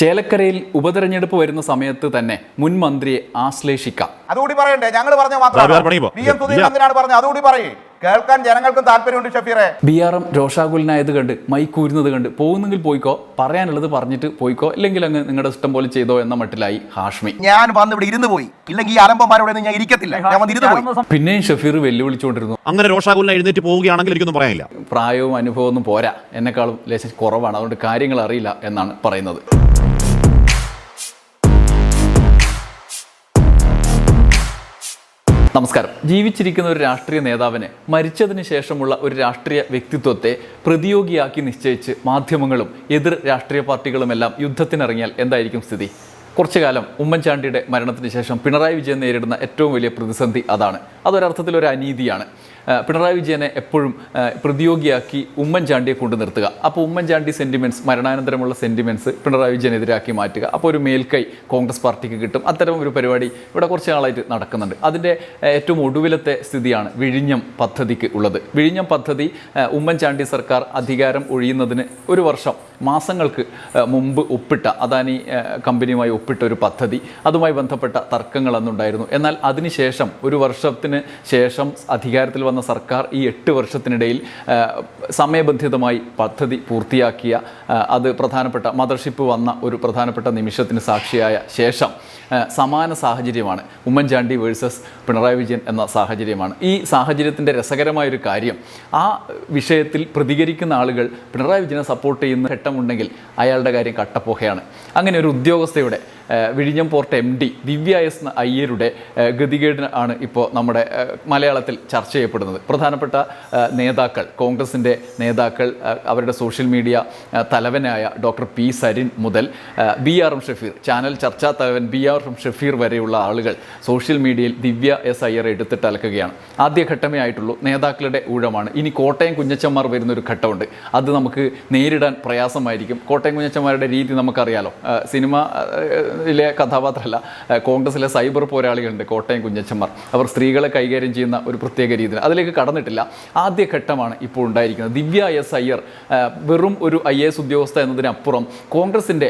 ചേലക്കരയിൽ ഉപതെരഞ്ഞെടുപ്പ് വരുന്ന സമയത്ത് തന്നെ മുൻ മന്ത്രിയെ ആശ്ലേഷിക്കാം. അതുകൂടി പറയണ്ടേ? ഞങ്ങൾ പറഞ്ഞ അത് മാത്രം വി എം സുധീരൻ പറഞ്ഞത്? അതുകൂടി പറയേ. കേൾക്കാൻ ജനങ്ങൾക്കും താല്പര്യമുണ്ട് ഷഫീറെ. ബി ആർ എം രോഷാകുലിനായത് കണ്ട് മൈക്കൂരുന്നത് കണ്ട് പോകുന്നെങ്കിൽ പോയിക്കോ പറയാനുള്ളത് പറഞ്ഞിട്ട് പോയിക്കോ ഇല്ലെങ്കിൽ അങ്ങ് നിങ്ങളുടെ ഇഷ്ടം പോലെ ചെയ്തോ എന്ന മട്ടിലായി ഹാഷ്മി. ഞാൻ വന്ന് ഇവിടെ ഇരുന്ന് പോയി. ഇല്ലെങ്കിൽ ഈ അലമ്പന്മാരോട് ഞാൻ ഇരിക്കത്തില്ല. ഞാൻ വന്ന് ഇരുന്ന് പോയി. പിന്നെയും ഷഫീർ വെല്ലുവിളിച്ചുകൊണ്ടിരുന്നു. അങ്ങനെ രോഷാകുലിനെ എഴുന്നേറ്റ് പോവുകയാണെങ്കിൽ എനിക്കൊന്നും പറയാനില്ല. പ്രായവും അനുഭവവും ഒന്നും പോരാ. എന്നെക്കാളും ലേശം കുറവാണ്. അതുകൊണ്ട് കാര്യങ്ങൾ അറിയില്ല എന്നാണ് പറയുന്നത്. നമസ്കാരം. ജീവിച്ചിരിക്കുന്ന ഒരു രാഷ്ട്രീയ നേതാവിനെ മരിച്ചതിന് ശേഷമുള്ള ഒരു രാഷ്ട്രീയ വ്യക്തിത്വത്തെ പ്രതിയോഗിയാക്കി നിശ്ചയിച്ച് മാധ്യമങ്ങളും എതിർ രാഷ്ട്രീയ പാർട്ടികളുമെല്ലാം യുദ്ധത്തിനിറങ്ങിയാൽ എന്തായിരിക്കും സ്ഥിതി? കുറച്ചു കാലം ഉമ്മൻചാണ്ടിയുടെ മരണത്തിന് ശേഷം പിണറായി വിജയൻ നേരിടുന്ന ഏറ്റവും വലിയ പ്രതിസന്ധി അതാണ്. അതൊരർത്ഥത്തിൽ ഒരു അനീതിയാണ്. പിണറായി വിജയനെ എപ്പോഴും പ്രതിയോഗിയാക്കി ഉമ്മൻചാണ്ടിയെ കൊണ്ടു നിർത്തുക. അപ്പോൾ ഉമ്മൻചാണ്ടി സെന്റിമെന്റ്സ് മരണാനന്തരമുള്ള സെന്റിമെന്റ്സ് പിണറായി വിജയനെതിരാക്കി മാറ്റുക. അപ്പോൾ ഒരു മേൽക്കൈ കോൺഗ്രസ് പാർട്ടിക്ക് കിട്ടും. അത്തരം ഒരു പരിപാടി ഇവിടെ കുറച്ച് നാളായിട്ട് നടക്കുന്നുണ്ട്. അതിന്റെ ഏറ്റവും ഒടുവിലത്തെ സ്ഥിതിയാണ് വിഴിഞ്ഞം പദ്ധതിക്ക് ഉള്ളത്. വിഴിഞ്ഞം പദ്ധതി ഉമ്മൻചാണ്ടി സർക്കാർ അധികാരം ഒഴിയുന്നതിന് ഒരു വർഷം മാസങ്ങൾക്ക് മുമ്പ് ഒപ്പിട്ട അദാനി കമ്പനിയുമായി ഒപ്പിട്ട ഒരു പദ്ധതി. അതുമായി ബന്ധപ്പെട്ട തർക്കങ്ങൾ അന്നുണ്ടായിരുന്നു. എന്നാൽ അതിനുശേഷം ഒരു വർഷത്തിന് ശേഷം അധികാരത്തിൽ വന്ന സർക്കാർ ഈ എട്ട് വർഷത്തിനിടയിൽ സമയബന്ധിതമായി പദ്ധതി പൂർത്തിയാക്കിയ അത് പ്രധാനപ്പെട്ട മദർഷിപ്പ് വന്ന ഒരു പ്രധാനപ്പെട്ട നിമിഷത്തിന് സാക്ഷിയായ ശേഷം സമാന സാഹചര്യമാണ് ഉമ്മൻചാണ്ടി വേഴ്സസ് പിണറായി വിജയൻ എന്ന സാഹചര്യമാണ്. ഈ സാഹചര്യത്തിന്റെ രസകരമായൊരു കാര്യം ആ വിഷയത്തിൽ പ്രതികരിക്കുന്ന ആളുകൾ പിണറായി വിജയനെ സപ്പോർട്ട് ചെയ്യുന്ന ഘട്ടമുണ്ടെങ്കിൽ അയാളുടെ കാര്യം കട്ടപ്പോഹയാണ്. അങ്ങനെ ഒരു ഉദ്യോഗസ്ഥയുടെ വിഴിഞ്ഞം port M D Divya S അയ്യരുടെ ആ, ഗതികേടിന് ആണ് ഇപ്പോൾ നമ്മുടെ മലയാളത്തിൽ ചർച്ച ചെയ്യപ്പെടുന്നത്. പ്രധാനപ്പെട്ട നേതാക്കൾ കോൺഗ്രസിന്റെ നേതാക്കൾ അവരുടെ സോഷ്യൽ മീഡിയ തലവനായ ഡോക്ടർ പി സരിൻ മുതൽ B R M Shafeer channel ചർച്ചാ തലവൻ ബി ആർ എം ഷഫീർ വരെയുള്ള ആളുകൾ സോഷ്യൽ മീഡിയയിൽ ദിവ്യ എസ് അയ്യർ എടുത്തിട്ട് അലക്കുകയാണ്. ആദ്യഘട്ടമേ ആയിട്ടുള്ളൂ നേതാക്കളുടെ ഊഴമാണ്. ഇനി കോട്ടയം കുഞ്ഞച്ചന്മാർ വരുന്ന ഒരു ഘട്ടമുണ്ട്. അത് നമുക്ക് നേരിടാൻ പ്രയാസമായിരിക്കും. കോട്ടയം കുഞ്ഞച്ചന്മാരുടെ രീതി നമുക്കറിയാലോ. സിനിമ യിലെ കഥാപാത്രമല്ല. കോൺഗ്രസിലെ സൈബർ പോരാളികളുണ്ട് കോട്ടയം കുഞ്ഞച്ചന്മാർ. അവർ സ്ത്രീകളെ കൈകാര്യം ചെയ്യുന്ന ഒരു പ്രത്യേക രീതിയിൽ. അതിലേക്ക് കടന്നിട്ടില്ല. ആദ്യഘട്ടമാണ് ഇപ്പോൾ ഉണ്ടായിരിക്കുന്നത്. ദിവ്യ എസ് അയ്യർ വെറും ഒരു ഐ എസ് ഉദ്യോഗസ്ഥ എന്നതിനപ്പുറം കോൺഗ്രസിന്റെ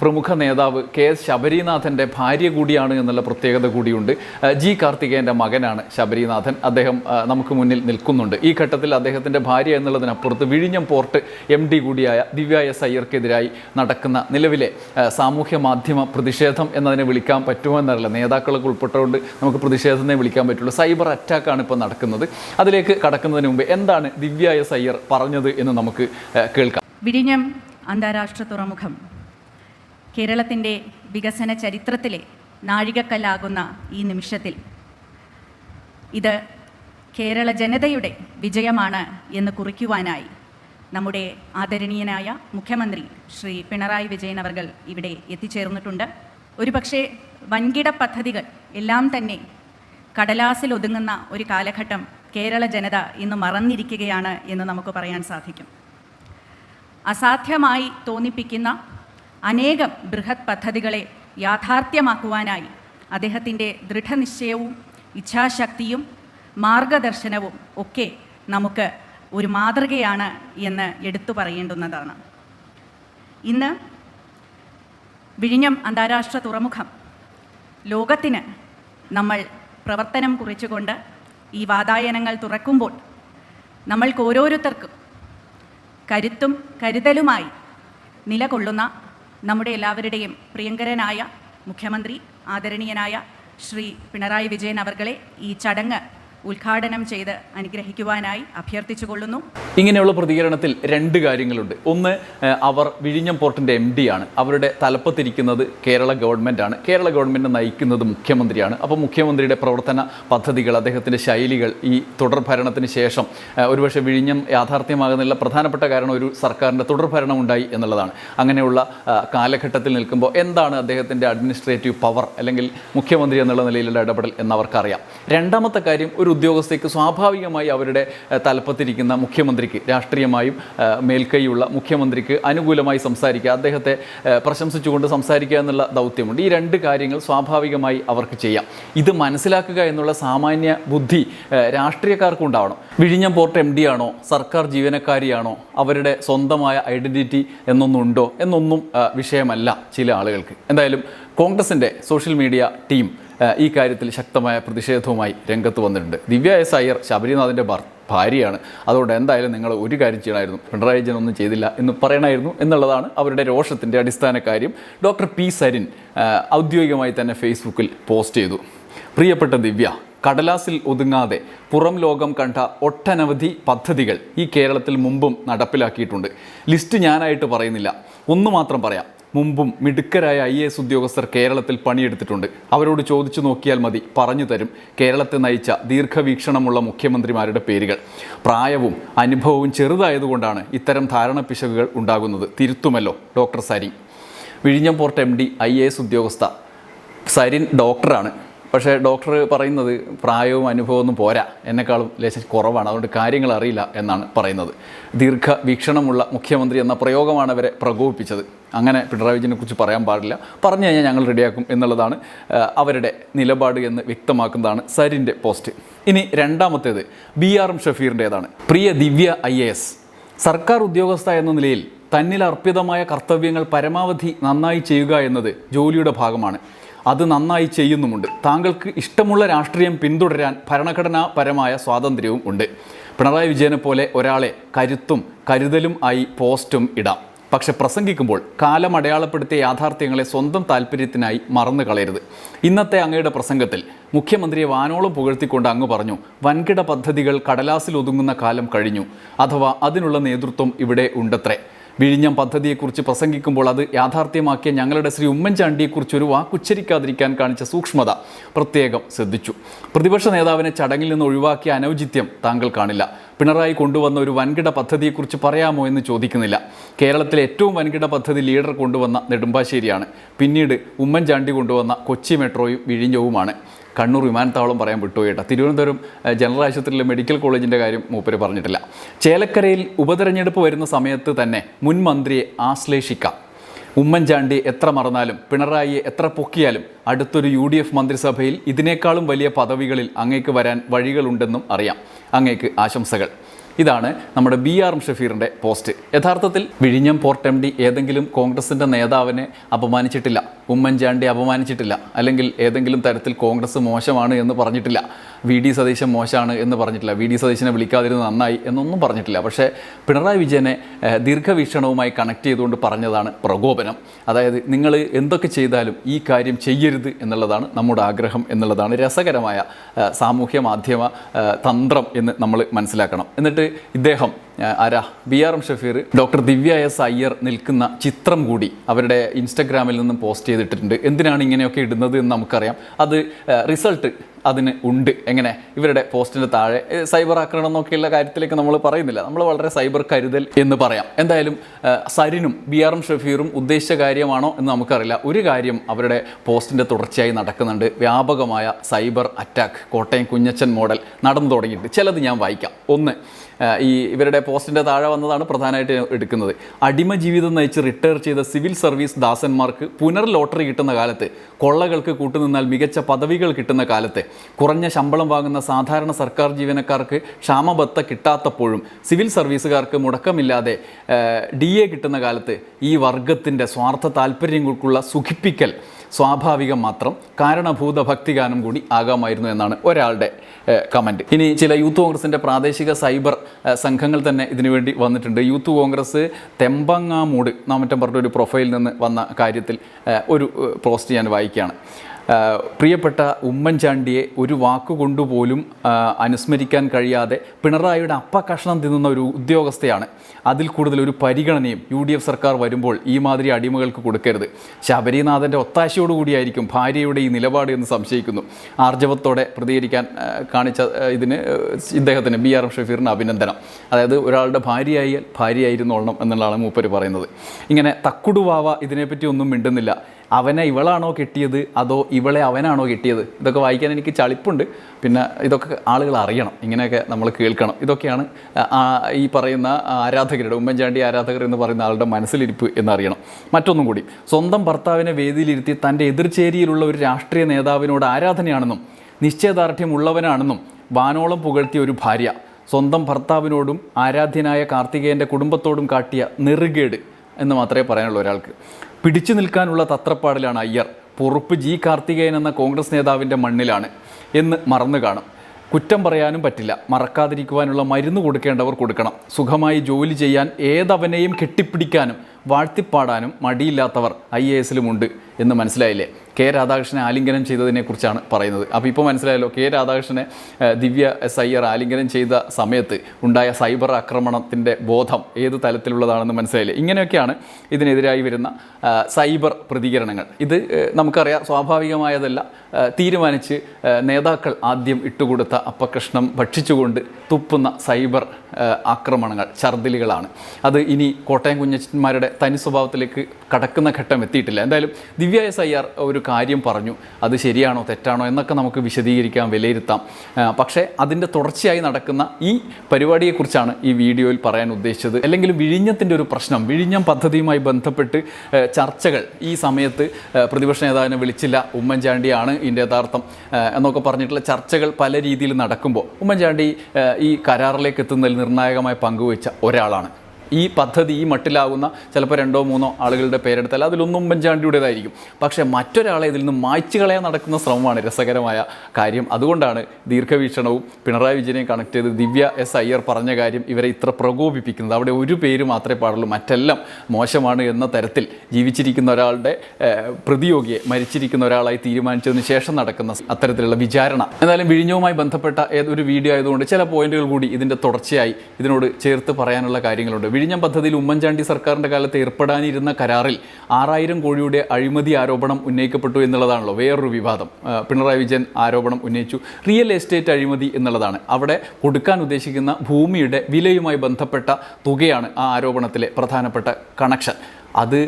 പ്രമുഖ നേതാവ് കെ എസ് ശബരിനാഥന്റെ ഭാര്യ കൂടിയാണ് എന്നുള്ള പ്രത്യേകത കൂടിയുണ്ട്. ജി കാർത്തികേയന്റെ മകനാണ് ശബരിനാഥൻ. അദ്ദേഹം നമുക്ക് മുന്നിൽ നിൽക്കുന്നുണ്ട്. ഈ ഘട്ടത്തിൽ അദ്ദേഹത്തിന്റെ ഭാര്യ എന്നുള്ളതിനപ്പുറത്ത് വിഴിഞ്ഞം പോർട്ട് എം ഡി കൂടിയായ ദിവ്യ എസ് അയ്യർക്കെതിരായി നടക്കുന്ന നിലവിലെ സാമൂഹ്യ മാധ്യമ പ്രതിഷേധം എന്നതിനെ വിളിക്കാൻ പറ്റുമോ എന്നറിയില്ല. നേതാക്കളൊക്കെ ഉൾപ്പെട്ടുകൊണ്ട് നമുക്ക് പ്രതിഷേധത്തിനെ വിളിക്കാൻ പറ്റുള്ളൂ. സൈബർ അറ്റാക്കാണ് ഇപ്പോൾ നടക്കുന്നത്. അതിലേക്ക് കടക്കുന്നതിന് മുമ്പ് എന്താണ് ദിവ്യായ സയ്യർ പറഞ്ഞത് എന്ന് നമുക്ക് കേൾക്കാം. വിഴിഞ്ഞം അന്താരാഷ്ട്ര തുറമുഖം. കേരളത്തിന്റെ വികസന ചരിത്രത്തിലെ നാഴികക്കല്ലാകുന്ന ഈ നിമിഷത്തിൽ ഇത് കേരള ജനതയുടെ വിജയമാണ് എന്ന് കുറിക്കുവാനായി നമ്മുടെ ആദരണീയനായ മുഖ്യമന്ത്രി ശ്രീ പിണറായി വിജയൻ അവർ ഇവിടെ എത്തിച്ചേർന്നിട്ടുണ്ട്. ഒരുപക്ഷെ വൻകിട പദ്ധതികൾ എല്ലാം തന്നെ കടലാസിൽ ഒതുങ്ങുന്ന ഒരു കാലഘട്ടം കേരള ജനത ഇന്ന് മറന്നിരിക്കുകയാണ് എന്ന് നമുക്ക് പറയാൻ സാധിക്കും. അസാധ്യമായി തോന്നിപ്പിക്കുന്ന അനേകം ബൃഹത് പദ്ധതികളെ യാഥാർത്ഥ്യമാക്കുവാനായി അദ്ദേഹത്തിന്റെ ദൃഢനിശ്ചയവും ഇച്ഛാശക്തിയും മാർഗദർശനവും ഒക്കെ നമുക്ക് ഒരു മാതൃകയാണ് എന്ന് എടുത്തു പറയേണ്ടുന്നതാണ്. ഇന്ന് വിഴിഞ്ഞം അന്താരാഷ്ട്ര തുറമുഖം ലോകത്തിന് നമ്മൾ പ്രവർത്തനം കുറിച്ചുകൊണ്ട് ഈ വാതായനങ്ങൾ തുറക്കുമ്പോൾ നമ്മൾക്ക് ഓരോരുത്തർക്കും കരുത്തും കരുതലുമായി നിലകൊള്ളുന്ന നമ്മുടെ എല്ലാവരുടെയും പ്രിയങ്കരനായ മുഖ്യമന്ത്രി ആദരണീയനായ ശ്രീ പിണറായി വിജയൻ അവർകളെ ഈ ചടങ്ങ് ഉദ്ഘാടനം ചെയ്ത് അനുഗ്രഹിക്കുവാനായി അഭ്യർത്ഥിച്ചുകൊള്ളുന്നു. ഇങ്ങനെയുള്ള പ്രതികരണത്തിൽ രണ്ട് കാര്യങ്ങളുണ്ട്. ഒന്ന് അവർ വിഴിഞ്ഞം പോർട്ടിന്റെ എം ആണ്. അവരുടെ തലപ്പത്തിരിക്കുന്നത് കേരള ഗവൺമെന്റാണ് കേരള ഗവൺമെന്റ് നയിക്കുന്നത് മുഖ്യമന്ത്രിയാണ്. അപ്പോൾ മുഖ്യമന്ത്രിയുടെ പ്രവർത്തന പദ്ധതികൾ അദ്ദേഹത്തിന്റെ ശൈലികൾ ഈ തുടർ ഭരണത്തിന് ശേഷം ഒരുപക്ഷെ വിഴിഞ്ഞം യാഥാർത്ഥ്യമാകുന്നില്ല പ്രധാനപ്പെട്ട കാരണം ഒരു സർക്കാരിന്റെ തുടർഭരണം ഉണ്ടായി എന്നുള്ളതാണ്. അങ്ങനെയുള്ള കാലഘട്ടത്തിൽ നിൽക്കുമ്പോൾ എന്താണ് അദ്ദേഹത്തിന്റെ അഡ്മിനിസ്ട്രേറ്റീവ് പവർ അല്ലെങ്കിൽ മുഖ്യമന്ത്രി എന്നുള്ള നിലയിലുള്ള ഇടപെടൽ എന്നവർക്കറിയാം രണ്ടാമത്തെ കാര്യം ഒരു ഉദ്യോഗസ്ഥയ്ക്ക് സ്വാഭാവികമായി അവരുടെ തലപ്പത്തിരിക്കുന്ന മുഖ്യമന്ത്രിക്ക് രാഷ്ട്രീയമായും മേൽക്കൈയുള്ള മുഖ്യമന്ത്രിക്ക് അനുകൂലമായി സംസാരിക്കുക അദ്ദേഹത്തെ പ്രശംസിച്ചുകൊണ്ട് സംസാരിക്കുക എന്നുള്ള ദൗത്യമുണ്ട്. ഈ രണ്ട് കാര്യങ്ങൾ സ്വാഭാവികമായി അവർക്ക് ചെയ്യാം. ഇത് മനസ്സിലാക്കുക എന്നുള്ള സാമാന്യ ബുദ്ധി ഏഹ്, രാഷ്ട്രീയക്കാർക്കും ഉണ്ടാവണം. വിഴിഞ്ഞം പോർട്ട് എം ഡി ആണോ സർക്കാർ ജീവനക്കാരിയാണോ അവരുടെ സ്വന്തമായ ഐഡന്റിറ്റി എന്നൊന്നുണ്ടോ എന്നൊന്നും വിഷയമല്ല ചില ആളുകൾക്ക്. എന്തായാലും കോൺഗ്രസിന്റെ സോഷ്യൽ മീഡിയ ടീം ഈ കാര്യത്തിൽ ശക്തമായ പ്രതിഷേധവുമായി രംഗത്ത് വന്നിട്ടുണ്ട്. ദിവ്യ എസ് അയ്യർ ശബരിനാഥിന്റെ ഭാര്യയാണ്. അതുകൊണ്ട് എന്തായാലും നിങ്ങൾ ഒരു കാര്യം ചെയ്യണമായിരുന്നു. പിണറായി വിജയൻ ഒന്നും ചെയ്തില്ല എന്ന് പറയണമായിരുന്നു എന്നുള്ളതാണ് അവരുടെ രോഷത്തിന്റെ അടിസ്ഥാന കാര്യം. ഡോക്ടർ പി സരിൻ ഔദ്യോഗികമായി തന്നെ ഫേസ്ബുക്കിൽ പോസ്റ്റ് ചെയ്തു. പ്രിയപ്പെട്ട ദിവ്യ കടലാസിൽ ഒതുങ്ങാതെ പുറം ലോകം കണ്ട ഒട്ടനവധി പദ്ധതികൾ ഈ കേരളത്തിൽ മുമ്പും നടപ്പിലാക്കിയിട്ടുണ്ട്. ലിസ്റ്റ് ഞാനായിട്ട് പറയുന്നില്ല. ഒന്ന് മാത്രം പറയാം. മുമ്പും മിടുക്കരായ ഐ എ എസ് ഉദ്യോഗസ്ഥർ കേരളത്തിൽ പണിയെടുത്തിട്ടുണ്ട്. അവരോട് ചോദിച്ചു നോക്കിയാൽ മതി പറഞ്ഞു തരും. കേരളത്തെ നയിച്ച ദീർഘവീക്ഷണമുള്ള മുഖ്യമന്ത്രിമാരുടെ പേരുകൾ. പ്രായവും അനുഭവവും ചെറുതായതുകൊണ്ടാണ് ഇത്തരം ധാരണ പിശകുകൾ ഉണ്ടാകുന്നത്. തിരുത്തുമല്ലോ ഡോക്ടർ സരി വിഴിഞ്ഞം port M D I A S ഉദ്യോഗസ്ഥ സരിൻ ഡോക്ടറാണ്. പക്ഷേ ഡോക്ടർ പറയുന്നത് പ്രായവും അനുഭവമൊന്നും പോരാ. എന്നെക്കാളും ലേശം കുറവാണ്. അതുകൊണ്ട് കാര്യങ്ങൾ അറിയില്ല എന്നാണ് പറയുന്നത്. ദീർഘവീക്ഷണമുള്ള മുഖ്യമന്ത്രി എന്ന പ്രയോഗമാണ് അവരെ പ്രകോപിപ്പിച്ചത്. അങ്ങനെ പിണറായി വിജയനെ കുറിച്ച് പറയാൻ പാടില്ല. പറഞ്ഞു കഴിഞ്ഞാൽ ഞങ്ങൾ റെഡിയാക്കും എന്നുള്ളതാണ് അവരുടെ നിലപാട് എന്ന് വ്യക്തമാക്കുന്നതാണ് സരിന്റെ പോസ്റ്റ്. ഇനി രണ്ടാമത്തേത് ബി ആർ എം ഷഫീറിന്റേതാണ്. പ്രിയ ദിവ്യ ഐ സർക്കാർ ഉദ്യോഗസ്ഥ എന്ന നിലയിൽ തന്നിൽ അർപ്പിതമായ കർത്തവ്യങ്ങൾ പരമാവധി നന്നായി ചെയ്യുക എന്നത് ജോലിയുടെ ഭാഗമാണ്. അത് നന്നായി ചെയ്യുന്നുമുണ്ട്. താങ്കൾക്ക് ഇഷ്ടമുള്ള രാഷ്ട്രീയം പിന്തുടരാൻ ഭരണഘടനാപരമായ സ്വാതന്ത്ര്യവും ഉണ്ട്. പിണറായി വിജയനെ പോലെ ഒരാളെ കരുത്തും കരുതലും ആയി പോസ്റ്റും ഇടാം. പക്ഷെ പ്രസംഗിക്കുമ്പോൾ കാലം അടയാളപ്പെടുത്തിയ യാഥാർത്ഥ്യങ്ങളെ സ്വന്തം താല്പര്യത്തിനായി മറന്നു കളയരുത്. ഇന്നത്തെ അങ്ങയുടെ പ്രസംഗത്തിൽ മുഖ്യമന്ത്രിയെ വാനോളം പുകഴ്ത്തിക്കൊണ്ട് അങ്ങ് പറഞ്ഞു വൻകിട പദ്ധതികൾ കടലാസിൽ ഒതുങ്ങുന്ന കാലം കഴിഞ്ഞു. അഥവാ അതിനുള്ള നേതൃത്വം ഇവിടെ ഉണ്ടത്രേ. വിഴിഞ്ഞം പദ്ധതിയെക്കുറിച്ച് പ്രസംഗിക്കുമ്പോൾ അത് യാഥാർത്ഥ്യമാക്കിയ ഞങ്ങളുടെ ശ്രീ ഉമ്മൻചാണ്ടിയെക്കുറിച്ച് ഒരു വാക്കുച്ചരിക്കാതിരിക്കാൻ കാണിച്ച സൂക്ഷ്മത പ്രത്യേകം ശ്രദ്ധിച്ചു. പ്രതിപക്ഷ നേതാവിനെ ചടങ്ങിൽ നിന്ന് ഒഴിവാക്കിയ അനൗചിത്യം താങ്കൾ കാണില്ല. പിണറായി കൊണ്ടുവന്ന ഒരു വൻകിട പദ്ധതിയെക്കുറിച്ച് പറയാമോ എന്ന് ചോദിക്കുന്നില്ല. കേരളത്തിലെ ഏറ്റവും വൻകിട പദ്ധതി ലീഡർ കൊണ്ടുവന്ന നെടുമ്പാശ്ശേരിയാണ്. പിന്നീട് ഉമ്മൻചാണ്ടി കൊണ്ടുവന്ന കൊച്ചി മെട്രോയും വിഴിഞ്ഞവുമാണ്. കണ്ണൂർ വിമാനത്താവളം പറയാൻ വിട്ടുപോയി കേട്ടോ തിരുവനന്തപുരം ജനറൽ ആശുപത്രിയിലെ മെഡിക്കൽ കോളേജിന്റെ കാര്യം മൂപ്പര് പറഞ്ഞിട്ടില്ല. ചേലക്കരയിൽ ഉപതെരഞ്ഞെടുപ്പ് വരുന്ന സമയത്ത് തന്നെ മുൻ മന്ത്രിയെ ആശ്ലേഷിക്കാം. ഉമ്മൻചാണ്ടി എത്ര മറന്നാലും പിണറായിയെ എത്ര പൊക്കിയാലും അടുത്തൊരു യു ഡി എഫ് മന്ത്രിസഭയിൽ ഇതിനേക്കാളും വലിയ പദവികളിൽ അങ്ങേക്ക് വരാൻ വഴികളുണ്ടെന്നും അറിയാം. അങ്ങേക്ക് ആശംസകൾ. ഇതാണ് നമ്മുടെ ബി ആർ എം ഷഫീറിന്റെ പോസ്റ്റ്. യഥാർത്ഥത്തിൽ വിഴിഞ്ഞം പോർട്ട് എം ഡി ഏതെങ്കിലും കോൺഗ്രസിന്റെ നേതാവിനെ അപമാനിച്ചിട്ടില്ല ഉമ്മൻചാണ്ടി അപമാനിച്ചിട്ടില്ല അല്ലെങ്കിൽ ഏതെങ്കിലും തരത്തിൽ കോൺഗ്രസ് മോശമാണ് എന്ന് പറഞ്ഞിട്ടില്ല വി ഡി സതീശൻ മോശമാണ് എന്ന് പറഞ്ഞിട്ടില്ല വി ഡി സതീശനെ വിളിക്കാതിരുന്നത് നന്നായി എന്നൊന്നും പറഞ്ഞിട്ടില്ല. പക്ഷേ പിണറായി വിജയനെ ദീർഘവീക്ഷണവുമായി കണക്ട് ചെയ്തുകൊണ്ട് പറഞ്ഞതാണ് പ്രകോപനം. അതായത് നിങ്ങൾ എന്തൊക്കെ ചെയ്താലും ഈ കാര്യം ചെയ്യരുത് എന്നുള്ളതാണ് നമ്മുടെ ആഗ്രഹം എന്നുള്ളതാണ് രസകരമായ സാമൂഹ്യ മാധ്യമ തന്ത്രം എന്ന് നമ്മൾ മനസ്സിലാക്കണം. എന്നിട്ട് ഇദ്ദേഹം. ആരാ? B R M Shafeer doctor Divya S Iyer നിൽക്കുന്ന ചിത്രം കൂടി അവരുടെ ഇൻസ്റ്റഗ്രാമിൽ നിന്നും പോസ്റ്റ് ചെയ്തിട്ടുണ്ട് എന്തിനാണ് ഇങ്ങനെയൊക്കെ ഇടുന്നത് എന്ന് നമുക്കറിയാം. അത് റിസൾട്ട് അതിന് ഉണ്ട്. എങ്ങനെ? ഇവരുടെ പോസ്റ്റിന്റെ താഴെ സൈബർ ആക്രമണം എന്നൊക്കെയുള്ള കാര്യത്തിലേക്ക് നമ്മൾ പറയുന്നില്ല. നമ്മൾ വളരെ സൈബർ കരുതൽ എന്ന് പറയാം. എന്തായാലും സരിനും ബി ആർ എം ഷഫീറും ഉദ്ദേശിച്ച കാര്യമാണോ എന്ന് നമുക്കറിയില്ല. ഒരു കാര്യം അവരുടെ പോസ്റ്റിന്റെ തുടർച്ചയായി നടക്കുന്നുണ്ട്. വ്യാപകമായ cyber attack Kottayam Kunjachan model നടന്നു തുടങ്ങിയിട്ട് ചിലത് ഞാൻ വായിക്കാം. ഒന്ന് ഈ ഇവരുടെ പോസ്റ്റിന്റെ താഴെ വന്നതാണ് പ്രധാനമായിട്ട് എടുക്കുന്നത്. അടിമ ജീവിതം നയിച്ച് റിട്ടയർ ചെയ്ത സിവിൽ സർവീസ് ദാസന്മാർക്ക് പുനർ ലോട്ടറി കിട്ടുന്ന കാലത്ത് കൊള്ളകൾക്ക് കൂട്ടുനിന്നാൽ മികച്ച പദവികൾ കിട്ടുന്ന കാലത്ത് കുറഞ്ഞ ശമ്പളം വാങ്ങുന്ന സാധാരണ സർക്കാർ ജീവനക്കാർക്ക് ക്ഷാമബത്ത കിട്ടാത്തപ്പോഴും സിവിൽ സർവീസുകാർക്ക് മുടക്കമില്ലാതെ ഡി എ കിട്ടുന്ന കാലത്ത് ഈ വർഗത്തിന്റെ സ്വാർത്ഥ താല്പര്യങ്ങൾക്കുള്ള സുഖിപ്പിക്കൽ സ്വാഭാവികം മാത്രം കാരണഭൂത ഭക്തിഗാനം കൂടി ആകാമായിരുന്നു എന്നാണ് ഒരാളുടെ കമന്റ് ഇനി ചില യൂത്ത് കോൺഗ്രസിന്റെ പ്രാദേശിക സൈബർ സംഘങ്ങൾ തന്നെ ഇതിനുവേണ്ടി വന്നിട്ടുണ്ട്. യൂത്ത് കോൺഗ്രസ് തെമ്പങ്ങാമൂട് നാമറ്റം പറഞ്ഞ ഒരു പ്രൊഫൈലിൽ നിന്ന് വന്ന കാര്യത്തിൽ ഒരു പോസ്റ്റ് ഞാൻ വായിക്കുകയാണ്. പ്രിയപ്പെട്ട ഉമ്മൻചാണ്ടിയെ ഒരു വാക്കുകൊണ്ടുപോലും കൊണ്ടുപോലും അനുസ്മരിക്കാൻ കഴിയാതെ പിണറായിയുടെ അപ്പ കഷ്ണം തിന്നുന്ന ഒരു ഉദ്യോഗസ്ഥയാണ്. അതിൽ കൂടുതൽ ഒരു പരിഗണനയും യു ഡി എഫ് സർക്കാർ വരുമ്പോൾ ഈ മാതിരി അടിമകൾക്ക് കൊടുക്കരുത്. ശബരിനാഥന്റെ ഒത്താശയോടുകൂടിയായിരിക്കും ഭാര്യയുടെ ഈ നിലപാട് എന്ന് സംശയിക്കുന്നു. ആർജവത്തോടെ പ്രതികരിക്കാൻ കാണിച്ച ഇതിന് ഇദ്ദേഹത്തിന് ബി ആർ എം ഷഫീറിന് അഭിനന്ദനം. അതായത് ഒരാളുടെ ഭാര്യയായാൽ ഭാര്യയായിരുന്നോളണം എന്നുള്ളതാണ് മൂപ്പർ പറയുന്നത്. ഇങ്ങനെ തക്കുടുവാവ ഇതിനെപ്പറ്റി ഒന്നും മിണ്ടുന്നില്ല. അവനെ ഇവളാണോ കിട്ടിയത്? അതോ ഇവളെ അവനാണോ കിട്ടിയത്? ഇതൊക്കെ വായിക്കാൻ എനിക്ക് ചളിപ്പുണ്ട്. പിന്നെ ഇതൊക്കെ ആളുകൾ അറിയണം. ഇങ്ങനെയൊക്കെ നമ്മൾ കേൾക്കണം. ഇതൊക്കെയാണ് ഈ പറയുന്ന ആരാധകരുടെ ഉമ്മൻചാണ്ടി ആരാധകർ എന്ന് പറയുന്ന ആളുടെ മനസ്സിലിരിപ്പ് എന്നറിയണം. മറ്റൊന്നും കൂടി സ്വന്തം ഭർത്താവിനെ വേദിയിലിരുത്തി തന്റെ എതിർചേരിയിലുള്ള ഒരു രാഷ്ട്രീയ നേതാവിനോട് ആരാധനയാണെന്നും നിശ്ചയദാർഢ്യമുള്ളവനാണെന്നും വാനോളം പുകഴ്ത്തിയ ഒരു ഭാര്യ സ്വന്തം ഭർത്താവിനോടും ആരാധ്യനായ കാർത്തികേയന്റെ കുടുംബത്തോടും കാട്ടിയ നെറുകേട് എന്ന് മാത്രമേ പറയാനുള്ളൂ ഒരാൾക്ക്. പിടിച്ചു നിൽക്കാനുള്ള തത്രപ്പാടിലാണ് അയ്യർ. പൊറുപ്പ് ജി കാർത്തികേയൻ എന്ന കോൺഗ്രസ് നേതാവിന്റെ മണ്ണിലാണ്. എന്ന് മറന്നു കാണും. കുറ്റം പറയാനും പറ്റില്ല. മറക്കാതിരിക്കുവാനുള്ള മരുന്ന് കൊടുക്കേണ്ടവർ കൊടുക്കണം. സുഖമായി ജോലി ചെയ്യാൻ ഏതവനെയും കെട്ടിപ്പിടിക്കാനും വാഴ്ത്തിപ്പാടാനും മടിയില്ലാത്തവർ ഐ എ എസിലുമുണ്ട് എന്ന് മനസ്സിലായില്ലേ? കെ രാധാകൃഷ്ണനെ ആലിംഗനം ചെയ്തതിനെക്കുറിച്ചാണ് പറയുന്നത്. അപ്പോൾ ഇപ്പോൾ മനസ്സിലായല്ലോ കെ രാധാകൃഷ്ണനെ ദിവ്യ എസ് അയ്യർ ആലിംഗനം ചെയ്ത സമയത്ത് ഉണ്ടായ സൈബർ ആക്രമണത്തിന്റെ ബോധം ഏത് തലത്തിലുള്ളതാണെന്ന് മനസ്സിലായില്ലേ? ഇങ്ങനെയൊക്കെയാണ് ഇതിനെതിരായി വരുന്ന സൈബർ പ്രതികരണങ്ങൾ. ഇത് നമുക്കറിയാം സ്വാഭാവികമായതല്ല തീരുമാനിച്ച് നേതാക്കൾ ആദ്യം ഇട്ടുകൊടുത്ത അപ്പകഷ്ണം ഭക്ഷിച്ചുകൊണ്ട് തുപ്പുന്ന സൈബർ ആക്രമണങ്ങൾ ഛർദിലുകളാണ് അത് ഇനി കോട്ടയം കുഞ്ഞച്ചന്മാരുടെ തനി സ്വഭാവത്തിലേക്ക് കടക്കുന്ന ഘട്ടം എത്തിയിട്ടില്ല. എന്തായാലും ദിവ്യ എസ് അയ്യാർ ഒരു കാര്യം പറഞ്ഞു. അത് ശരിയാണോ തെറ്റാണോ എന്നൊക്കെ നമുക്ക് വിശദീകരിക്കാം വിലയിരുത്താം. പക്ഷേ അതിന്റെ തുടർച്ചയായി നടക്കുന്ന ഈ പരിപാടിയെക്കുറിച്ചാണ് ഈ വീഡിയോയിൽ പറയാൻ ഉദ്ദേശിച്ചത്. അല്ലെങ്കിൽ വിഴിഞ്ഞത്തിന്റെ ഒരു പ്രശ്നം വിഴിഞ്ഞം പദ്ധതിയുമായി ബന്ധപ്പെട്ട് ചർച്ചകൾ ഈ സമയത്ത് പ്രതിപക്ഷ നേതാവിനെ വിളിച്ചില്ല. ഉമ്മൻചാണ്ടിയാണ് ഇതിന്റെ യഥാർത്ഥം എന്നൊക്കെ പറഞ്ഞിട്ടുള്ള ചർച്ചകൾ പല രീതിയിൽ നടക്കുമ്പോൾ ഉമ്മൻചാണ്ടി ഈ കരാറിലേക്ക് എത്തുന്നതിൽ നിർണായകമായി പങ്കുവച്ച ഒരാളാണ്. ഈ പദ്ധതി ഈ മട്ടിലാകുന്ന ചിലപ്പോൾ രണ്ടോ മൂന്നോ ആളുകളുടെ പേരെടുത്താൽ അതിലൊന്നും ഉമ്മൻചാണ്ടിയുടേതായിരിക്കും. പക്ഷേ മറ്റൊരാളെ ഇതിൽ നിന്ന് മായ്ച്ചു കളയാൻ നടക്കുന്ന ശ്രമമാണ് രസകരമായ കാര്യം. അതുകൊണ്ടാണ് ദീർഘവീക്ഷണവും പിണറായി വിജയനെ കണക്ട് ചെയ്ത് ദിവ്യ എസ് അയ്യർ പറഞ്ഞ കാര്യം ഇവരെ ഇത്ര പ്രകോപിപ്പിക്കുന്നത്. അവിടെ ഒരു പേര് മാത്രമേ പാടുള്ളൂ. മറ്റെല്ലാം മോശമാണ് എന്ന തരത്തിൽ ജീവിച്ചിരിക്കുന്ന ഒരാളുടെ പ്രതിയോഗിയെ മരിച്ചിരിക്കുന്ന ഒരാളായി തീരുമാനിച്ചതിന് ശേഷം നടക്കുന്ന അത്തരത്തിലുള്ള വിചാരണ. എന്നാലും വിഴിഞ്ഞവുമായി ബന്ധപ്പെട്ട ഏതൊരു വീഡിയോ ആയതുകൊണ്ട് ചില പോയിന്റുകൾ കൂടി ഇതിന്റെ തുടർച്ചയായി ഇതിനോട് ചേർത്ത് പറയാനുള്ള കാര്യങ്ങളുണ്ട്. വിഴിഞ്ഞം പദ്ധതിയിൽ ഉമ്മൻചാണ്ടി സർക്കാരിന്റെ കാലത്ത് ഏർപ്പെടാനിരുന്ന കരാറിൽ ആറായിരം കോടിയുടെ അഴിമതി ആരോപണം ഉന്നയിക്കപ്പെട്ടു എന്നുള്ളതാണല്ലോ വേറൊരു വിവാദം. പിണറായി വിജയൻ ആരോപണം ഉന്നയിച്ചു. റിയൽ എസ്റ്റേറ്റ് അഴിമതി എന്നുള്ളതാണ്. അവിടെ കൊടുക്കാൻ ഉദ്ദേശിക്കുന്ന ഭൂമിയുടെ വിലയുമായി ബന്ധപ്പെട്ട തുകയാണ് ആ ആരോപണത്തിലെ പ്രധാനപ്പെട്ട കണക്ഷൻ. അത്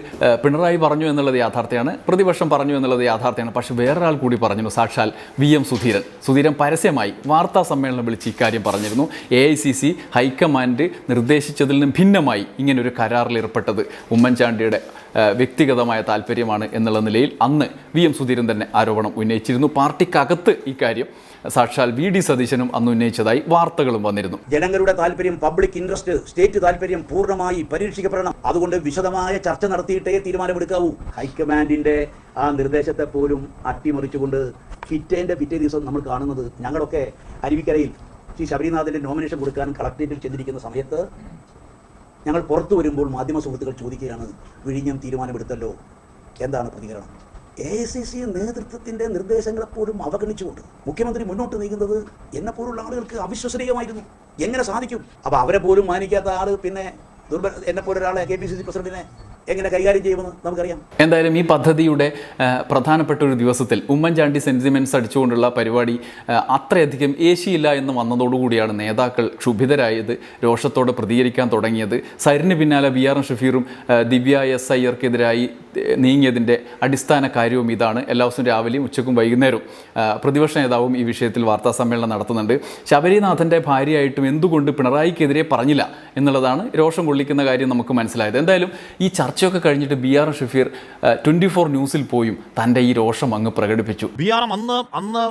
പിണറായി പറഞ്ഞു എന്നുള്ളത് യാഥാർത്ഥ്യമാണ് പ്രതിപക്ഷം പറഞ്ഞു എന്നുള്ളത് യാഥാർത്ഥ്യമാണ് പക്ഷേ വേറൊരാൾ കൂടി പറഞ്ഞു സാക്ഷാൽ വി എം സുധീരൻ. സുധീരൻ പരസ്യമായി വാർത്താ സമ്മേളനം വിളിച്ച് ഇക്കാര്യം പറഞ്ഞിരുന്നു. A I C C high command നിർദ്ദേശിച്ചതിൽ നിന്നും ഭിന്നമായി ഇങ്ങനൊരു കരാറിൽ ഏർപ്പെട്ടത് ഉമ്മൻചാണ്ടിയുടെ വ്യക്തിഗതമായ താല്പര്യമാണ് എന്നുള്ള നിലയിൽ അന്ന് വി എം സുധീരൻ തന്നെ ആരോപണം ഉന്നയിച്ചിരുന്നു. പാർട്ടിക്കകത്ത് ഇക്കാര്യം സാക്ഷാൽ വി ഡി സതീശനും അന്ന് ഉന്നയിച്ചതായി വാർത്തകളും വന്നിരുന്നു. ജനങ്ങളുടെ താല്പര്യം പബ്ലിക് ഇൻട്രസ്റ്റ് സ്റ്റേറ്റ് താല്പര്യം പൂർണമായി പരീക്ഷിക്കപ്പെടണം. അതുകൊണ്ട് വിശദമായ ചർച്ച നടത്തിയിട്ടേ തീരുമാനമെടുക്കാവൂ. ഹൈക്കമാൻഡിന്റെ ആ നിർദ്ദേശത്തെ പോലും അട്ടിമറിച്ചുകൊണ്ട് പിറ്റേന്റെ പിറ്റേ ദിവസം നമ്മൾ കാണുന്നത് ഞങ്ങളൊക്കെ അരുവിക്കരയിൽ ശ്രീ ശബരിനാഥിന്റെ നോമിനേഷൻ കൊടുക്കാൻ കളക്ടറേറ്റിൽ ചെന്നിരിക്കുന്ന സമയത്ത് ഞങ്ങൾ പുറത്തു വരുമ്പോൾ മാധ്യമ സുഹൃത്തുക്കൾ ചോദിക്കുകയാണ് വിഴിഞ്ഞം തീരുമാനമെടുത്തല്ലോ? എന്താണ് പ്രതികരണം? എ ഐ സി സി നേതൃത്വത്തിന്റെ നിർദ്ദേശങ്ങളെപ്പോഴും അവഗണിച്ചുകൊണ്ട് മുഖ്യമന്ത്രി മുന്നോട്ട് നീങ്ങുന്നത് എന്നെ പോലുള്ള ആളുകൾക്ക് അവിശ്വസനീയമായിരുന്നു. എങ്ങനെ സാധിക്കും? അപ്പൊ അവരെ പോലും മാനിക്കാത്ത ആൾ പിന്നെ ദുർബല എന്നെ പോലൊരാളെ ഒരാളെ കെ പി സി സി പ്രസിഡന്റിനെ എങ്ങനെ കൈകാര്യം ചെയ്യുമെന്ന് നമുക്കറിയാം. എന്തായാലും ഈ പദ്ധതിയുടെ പ്രധാനപ്പെട്ട ഒരു ദിവസത്തിൽ ഉമ്മൻചാണ്ടി സെന്റിമെന്റ്സ് അടിച്ചുകൊണ്ടുള്ള പരിപാടി അത്രയധികം ഏശിയില്ല എന്ന് വന്നതോടുകൂടിയാണ് നേതാക്കൾ ക്ഷുഭിതരായത് രോഷത്തോടെ പ്രതികരിക്കാൻ തുടങ്ങിയത്. സരിന് പിന്നാലെ വി ആർ ഷഫീറും ദിവ്യ എസ് അയ്യർക്കെതിരായി നീങ്ങിയതിന്റെ അടിസ്ഥാന കാര്യവും ഇതാണ്. എല്ലാ ദിവസവും രാവിലെയും ഉച്ചക്കും വൈകുന്നേരവും പ്രതിപക്ഷ നേതാവും ഈ വിഷയത്തിൽ വാർത്താ സമ്മേളനം നടത്തുന്നുണ്ട്. ശബരിനാഥന്റെ ഭാര്യയായിട്ടും എന്തുകൊണ്ട് പിണറായിക്കെതിരെ പറഞ്ഞില്ല എന്നുള്ളതാണ് രോഷം കൊള്ളിക്കുന്ന കാര്യം നമുക്ക് മനസ്സിലായത്. എന്തായാലും ഈ ചർച്ചയൊക്കെ കഴിഞ്ഞിട്ട് B R Shafeer twenty four ന്യൂസിൽ പോയും. തന്റെ ഈ രോഷം അങ്ങ് പ്രകടിപ്പിച്ചു. ബി ആർ എം അന്ന് അന്ന്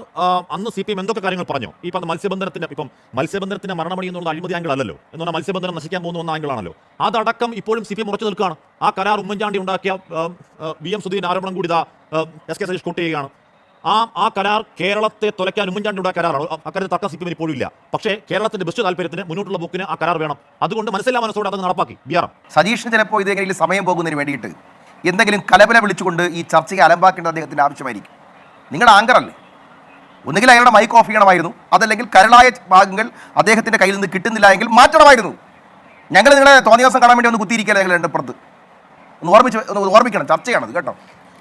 അന്ന് സി പി എം എന്തൊക്കെ കാര്യങ്ങൾ പറഞ്ഞു? ഈ പറഞ്ഞ മത്സ്യബന്ധനത്തിന്റെ ഇപ്പം മത്സ്യബന്ധനത്തിന്റെ മരണമണി എന്നുള്ള അഴിമതി ആംഗിൾ അല്ലല്ലോ. എന്ന് പറഞ്ഞാൽ മത്സ്യബന്ധനം നശിക്കാൻ പോകുന്ന ഒന്ന ആംഗിളാണല്ലോ അതടക്കം ഇപ്പോഴും സി പി എം ഉറച്ചു നിൽക്കുകയാണ്. ആ കരാർ ഉമ്മൻചാണ്ടി ഉണ്ടാക്കിയ വി എം സുധീൻ ആരോപണം കൂടി എസ് കെ സതീഷ് കോട്ട് ചെയ്യുകയാണ്. ആ ആ കരാർ കേരളത്തെ തുലയ്ക്കാൻ ഉമ്മൻചാണ്ടിയുടെ കരാറാണ് അക്കാര്യത്തിൽ തർക്കം സി പി എമ്മിന് ഇപ്പോഴും ഇല്ല പക്ഷേ കേരളത്തിന്റെ ബെസ്റ്റ് താല്പര്യത്തിന് മുന്നോട്ടുള്ള പോക്കിന് ആ കരാർ വേണം. അതുകൊണ്ട് മനസ്സിലാ മനസ്സോടെ അത് നടപ്പാക്കി. ബി ആർ സതീഷിന് ചിലപ്പോൾ ഇതേ സമയം പോകുന്നതിന് വേണ്ടിയിട്ട് എന്തെങ്കിലും കലപല വിളിച്ചുകൊണ്ട് ഈ ചർച്ചയ്ക്ക് അലമ്പാക്കേണ്ടത് അദ്ദേഹത്തിന്റെ ആവശ്യമായിരിക്കും. നിങ്ങളുടെ ആങ്കറല്ലേ ഒന്നുകിൽ അയാളുടെ മൈക്ക് ഓഫ് ചെയ്യണമായിരുന്നു. അതല്ലെങ്കിൽ കരളായ ഭാഗങ്ങൾ അദ്ദേഹത്തിന്റെ കയ്യിൽ നിന്ന് കിട്ടുന്നില്ല എങ്കിൽ മാറ്റണമായിരുന്നു. ഞങ്ങൾ നിങ്ങളെ തോന്നിയ ദിവസം കാണാൻ വേണ്ടി ഒന്ന് കുത്തിയിരിക്കുകയാണ് ഞങ്ങൾ എന്റെ പുറത്ത് ഒന്ന് ഓർമ്മിച്ച് ഒന്ന് ഓർമ്മിക്കണം. ചർച്ചയാണത് കേട്ടോ.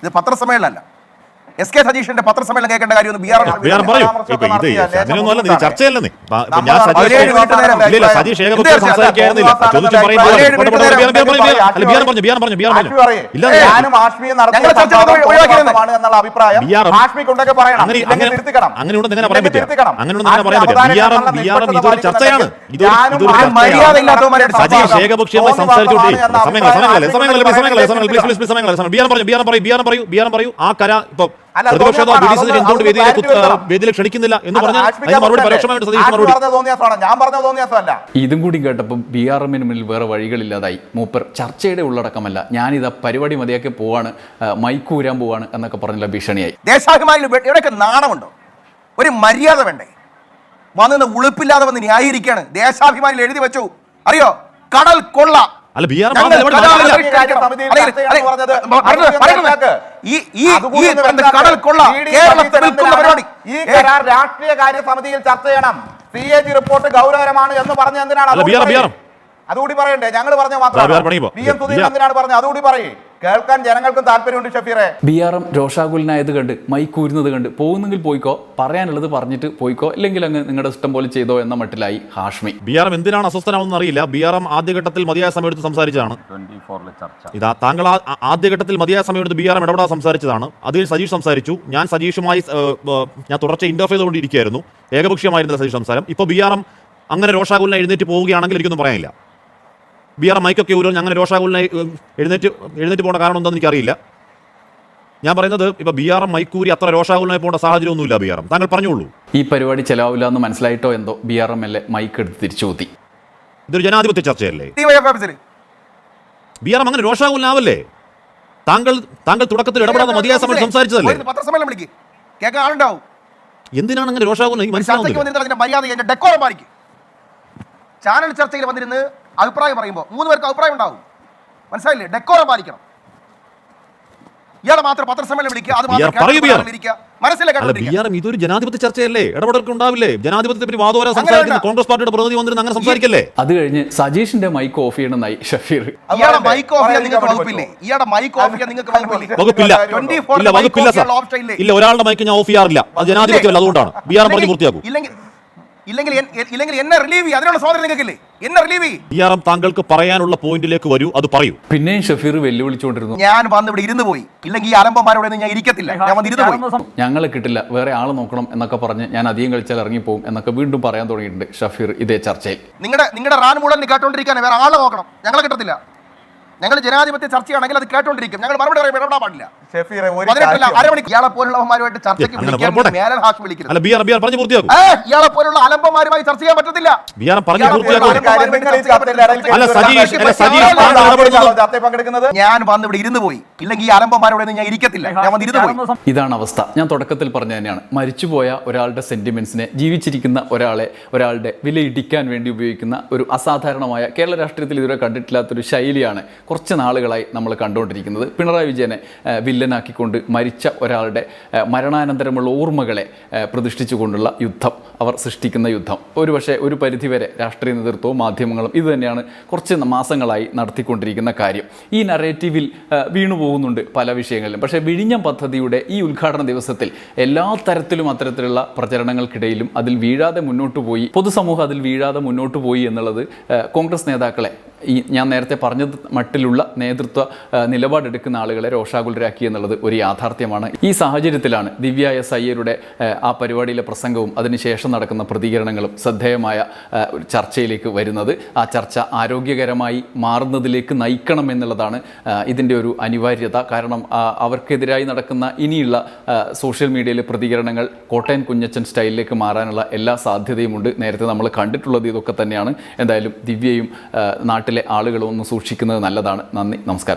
ഇത് പത്രസമ്മേളനമല്ല. എസ് കെ സജീഷിന്റെ പത്രസമ്മേളനം കേൾക്കേണ്ട ബി ആർ ഞാനും എന്നുള്ള അഭിപ്രായം പറയണം തിരുത്തിക്കണം. ചർച്ചയാണ് മര്യാദ സജീഷ്. ഏകപക്ഷീയമായി സംസാരിച്ചോട്ടെ പ്ലീസ് പ്ലീസ് പറഞ്ഞു ബിയാൻ പറയൂ ആ കര ഇപ്പൊ പ്രതിപക്ഷ നേതാവ് എന്തുകൊണ്ട്. ക്ഷണിക്കുന്നില്ല എന്ന് പറഞ്ഞാൽ അതിന് മറുപടി പരോക്ഷമായിട്ട് സതീഷ് മറുപടി. ഇതും കൂടി കേട്ടപ്പം ബി ആർ എമ്മിന് മുന്നിൽ വേറെ വഴികളില്ലാതായി. മൂപ്പർ ചർച്ചയുടെ ഉള്ളടക്കമല്ല. ഞാനിത് പരിപാടി മതിയാക്കി പോവാണ് മൈക്കൂരാൻ മൈക്ക് ഊരാൻ പോവാണ് എന്നൊക്കെ പറഞ്ഞുള്ള ഭീഷണിയായി. ദേശാഭിമാനിൽ ഇവിടെയൊക്കെ നാണമുണ്ടോ? ഒരു മര്യാദ വേണ്ടേ? വന്നിന്ന് ഉളുപ്പില്ലാതെ വന്ന് ന്യായീകരിക്കാണ് ദേശാഭിമാനിൽ എഴുതി വെച്ചു. അറിയോ? കടൽ കൊള്ള. അല്ല ബി ആർ. കടൽ കൊള്ള ഈ കരാർ രാഷ്ട്രീയ കാര്യ സമിതിയിൽ ചർച്ച ചെയ്യണം. സി എ ജി റിപ്പോർട്ട് ഗൗരവകരമാണ് എന്ന് പറഞ്ഞ എന്തിനാണ്? അതുകൂടി പറയണ്ടേ? ഞങ്ങൾ പറഞ്ഞ. മാത്രം എം ബി എന്തിനാണ് പറഞ്ഞത്? അതുകൂടി പറയേ. കേൾക്കാൻ ജനങ്ങൾക്കും താല്പര്യമുണ്ട് ഷഫീറെ. ബി ആർ എം രോഷാകുലിനായത് കണ്ട് മൈക്ക് ഊരുന്നത് കണ്ട് പോകുന്നെങ്കിൽ പോയിക്കോ പറയാനുള്ളത് പറഞ്ഞിട്ട് പോയിക്കോ അല്ലെങ്കിൽ അങ്ങ് നിങ്ങളുടെ ഇഷ്ടം പോലെ ചെയ്തോ എന്ന മട്ടിലായി ഹാഷ്മി. ബി ആർ എം എന്തിനാണ് അസ്വസ്ഥനാവുന്ന അറിയില്ല. ബി ആർ എം ആദ്യഘട്ടത്തിൽ മതിയായ സമയത്ത് സംസാരിച്ചതാണ്. ഇതാ താങ്കൾ ആദ്യഘട്ടത്തിൽ മതിയായ സമയത്ത് ബി ആർ എം ഇടപെടാൻ സംസാരിച്ചതാണ്. അതിൽ സജീഷ് സംസാരിച്ചു. ഞാൻ സജീഷുമായി ഞാൻ തുടർച്ച ഇന്റർഫേസ് ചെയ്തുകൊണ്ടിരിക്കുകയായിരുന്നു. ഏകപക്ഷീയമായിരുന്നു സജീഷ് സംസാരം. ഇപ്പോൾ ബി ആർ എം അങ്ങനെ രോഷാകുലിനെ എഴുന്നേറ്റ് പോവുകയാണെങ്കിൽ എനിക്കൊന്നും പറയാനില്ല. ബി ആർ മൈക്കൊക്കെ ഊരോ അങ്ങനെ രോഷാകുലിനെ എഴുന്നേറ്റ് എഴുന്നേറ്റ് പോകേണ്ട കാരണം എന്താണെന്ന് എനിക്കറിയില്ല. ഞാൻ പറയുന്നത് ഇപ്പൊ ബി ആർ എം മൈക്കൂരി അത്ര രോഷാകുലിനായി പോകേണ്ട സാഹചര്യമൊന്നുമില്ല ബി ആർ എം. താങ്കൾ പറഞ്ഞോളൂ. ഈ പരിപാടി ചെലവില്ല എന്ന് മനസ്സിലായിട്ടോ എന്തോ B R M L A mike എടുത്ത് തിരിച്ചു കൂത്തി ഇതൊരു ജനാധിപത്യ ചർച്ചയല്ലേ? ബി ആർ എം അങ്ങനെ രോഷാകുലിനാവല്ലേ? താങ്കൾ താങ്കൾ തുടക്കത്തിൽ ഇടപെടാതെ മതിയായ സമയത്ത് സംസാരിച്ചതല്ലേ? ഒരു പത്രസമ്മേളനം വിളിക്ക്. കേൾക്കാൻ ആളുണ്ടാവും. എന്തിനാണ് അങ്ങനെ രോഷാകുലൻ? മനസ്സിലാവുന്നത് മര്യാദ ചാനൽ ചർച്ചയിൽ വന്നിരുന്ന് അഭിപ്രായം പറയുമ്പോൾ മൂന്ന് പേർക്ക് അഭിപ്രായം ഉണ്ടാവും. മനസ്സിലായില്ലേ? ഡെക്കോറം പാലിക്കണം. ഇയാളെ മാത്രം പത്രസമ്മേളനം വിളിക്കുക അത് മാത്രം ഇതൊരു ജനാധിപത്യ ചർച്ചയല്ലേ? ഇടപെടലൊക്കെ ഉണ്ടാവില്ലേ? ജനാധിപത്യത്തെ പറ്റി വാദോര സംസാരിക്കുന്ന കോൺഗ്രസ് പാർട്ടിയുടെ പ്രതിനിധി വന്നിരുന്ന് അങ്ങനെ സംസാരിക്കല്ലേ? അത് കഴിഞ്ഞ് സജീഷിന്റെ മൈക്ക് ഓഫ് ചെയ്യണമെന്നായി ഷഫീർ. ഇയാളെ മൈക്ക് ഓഫ് ചെയ്യാൻ നിങ്ങൾക്ക് വകുപ്പില്ലേ? ഇയാളെ മൈക്ക് ഓഫ് ചെയ്യാൻ നിങ്ങൾക്ക് വകുപ്പില്ലേ? വകുപ്പില്ല. ഇല്ല വകുപ്പില്ല സാർ ഇല്ല? ഒരാളുടെ മൈക്ക് ഞാൻ ഓഫ് ചെയ്യാറില്ല. അത് ജനാധിപത്യമല്ല അതുകൊണ്ടാണ്. ബി ആർ പറഞ്ഞ് പൂർത്തിയാക്കും. ഇല്ലെങ്കിൽ ഇല്ലെങ്കിൽ ഇല്ലെങ്കിൽ എന്നെ റിലീവ് ചെയ്യും. അതിനുള്ള സ്വാതന്ത്ര്യം നിങ്ങൾക്കില്ലേ? എന്നെ റിലീവ് ചെയ്യും. താങ്കൾക്ക് പറയാനുള്ള പോയിന്റിലേക്ക് വരൂ. അത് പറയൂ. പിന്നെ ഷഫീർ വെല്ലുവിളിച്ചുകൊണ്ടിരുന്നു. ഞാൻ വന്ന് ഇവിടെ ഇരുന്ന് പോയി. ഇല്ലെങ്കിൽ ഈ അലമ്പന്മാരോട് ഞാൻ ഇരിക്കത്തില്ല. ഞാൻ വന്ന് ഇരുന്ന് പോയി. ഞങ്ങളെ കിട്ടില്ല. വേറെ ആൾ നോക്കണം എന്നൊക്കെ പറഞ്ഞ് ഞാൻ അധികം കളിച്ചാൽ പോകും എന്നൊക്കെ വീണ്ടും പറയാൻ തുടങ്ങിയിട്ടുണ്ട് ഷഫീർ ഇതേ ചർച്ചയിൽ. നിങ്ങളുടെ നിങ്ങളുടെ റാൻ മുളന് കേട്ടോണ്ടിരിക്കാൻ വേറെ ആളെ നോക്കണം. ഞങ്ങളെ കിട്ടത്തില്ല. ഞങ്ങൾ ജനാധിപത്യ ചർച്ചയാണെങ്കിൽ അത് കേട്ടോണ്ടിരിക്കും. ഞങ്ങൾ മറുപടി പറയാൻ ഇടപെടാൻ പാടില്ല. ഇയാളെ പോലുള്ളവന്മാരുമായിട്ട് ചർച്ചയ്ക്ക് വിളിക്കാൻ മേലൻ ഹാഷ് വിളിക്കരുത്. അല്ല ബി ആർ ബി ആർ പറഞ്ഞ് പൂർത്തിയാക്കും. ഇയാളെ പോലുള്ള അലമ്പന്മാരുമായി ചർച്ച ചെയ്യാൻ പറ്റത്തില്ല. ഞാൻ വന്ന് ഇവിടെ ഇരുന്ന് പോയി. ഇല്ലെങ്കിൽ ഈ അലമ്പന്മാരോട് ഞാൻ ഇരിക്കത്തില്ല. ഞാൻ വന്ന് ഇരുന്ന് പോയി. ഇതാണ് അവസ്ഥ. ഞാൻ തുടക്കത്തിൽ പറഞ്ഞ തന്നെയാണ്. മരിച്ചുപോയ ഒരാളുടെ സെന്റിമെന്റ്സിനെ ജീവിച്ചിരിക്കുന്ന ഒരാളെ ഒരാളുടെ വിലയിടിക്കാൻ വേണ്ടി ഉപയോഗിക്കുന്ന ഒരു അസാധാരണമായ കേരള രാഷ്ട്രീയത്തിൽ ഇതുവരെ കണ്ടിട്ടില്ലാത്തൊരു ശൈലിയാണ് കുറച്ച് നാളുകളായി നമ്മൾ കണ്ടുകൊണ്ടിരിക്കുന്നത്. പിണറായി വിജയനെ വില്ലനാക്കിക്കൊണ്ട് മരിച്ച ഒരാളുടെ മരണാനന്തരമുള്ള ഓർമ്മകളെ പ്രതിഷ്ഠിച്ചുകൊണ്ടുള്ള യുദ്ധം അവർ സൃഷ്ടിക്കുന്ന യുദ്ധം. ഒരുപക്ഷെ ഒരു പരിധിവരെ രാഷ്ട്രീയ നേതൃത്വവും മാധ്യമങ്ങളും ഇതുതന്നെയാണ് കുറച്ച് മാസങ്ങളായി നടത്തിക്കൊണ്ടിരിക്കുന്ന കാര്യം. ഈ നറേറ്റീവിൽ വീണുപോകുന്നുണ്ട് വീണു പോകുന്നുണ്ട് പല വിഷയങ്ങളിലും. പക്ഷേ വിഴിഞ്ഞം പദ്ധതിയുടെ ഈ ഉദ്ഘാടന ദിവസത്തിൽ എല്ലാ തരത്തിലും അത്തരത്തിലുള്ള പ്രചരണങ്ങൾക്കിടയിലും അതിൽ വീഴാതെ മുന്നോട്ട് പോയി പൊതുസമൂഹം അതിൽ വീഴാതെ മുന്നോട്ട് പോയി എന്നുള്ളത് കോൺഗ്രസ് നേതാക്കളെ ഈ ഞാൻ നേരത്തെ പറഞ്ഞത് മട്ടിലുള്ള നേതൃത്വ നിലപാടെടുക്കുന്ന ആളുകളെ രോഷാകുലരാക്കി എന്നുള്ളത് ഒരു യാഥാർത്ഥ്യമാണ്. ഈ സാഹചര്യത്തിലാണ് ദിവ്യ എസ് അയ്യരുടെ ആ, പരിപാടിയിലെ പ്രസംഗവും അതിനുശേഷം നടക്കുന്ന പ്രതികരണങ്ങളും ശ്രദ്ധേയമായ ഒരു ചർച്ചയിലേക്ക് വരുന്നത്. ആ ചർച്ച ആരോഗ്യകരമായി മാറുന്നതിലേക്ക് നയിക്കണം എന്നുള്ളതാണ് ഇതിന്റെ ഒരു അനിവാര്യത. കാരണം അവർക്കെതിരായി നടക്കുന്ന ഇനിയുള്ള സോഷ്യൽ മീഡിയയിലെ പ്രതികരണങ്ങൾ കോട്ടയം കുഞ്ഞച്ചൻ സ്റ്റൈലിലേക്ക് മാറാനുള്ള എല്ലാ സാധ്യതയുമുണ്ട്. നേരത്തെ നമ്മൾ കണ്ടിട്ടുള്ളത് ഇതൊക്കെ തന്നെയാണ്. എന്തായാലും ദിവ്യയും ആ, നാട്ടിലെ ആളുകളും ഒന്ന് സൂക്ഷിക്കുന്നത് നല്ലതാണ്. നന്ദി. നമസ്കാരം.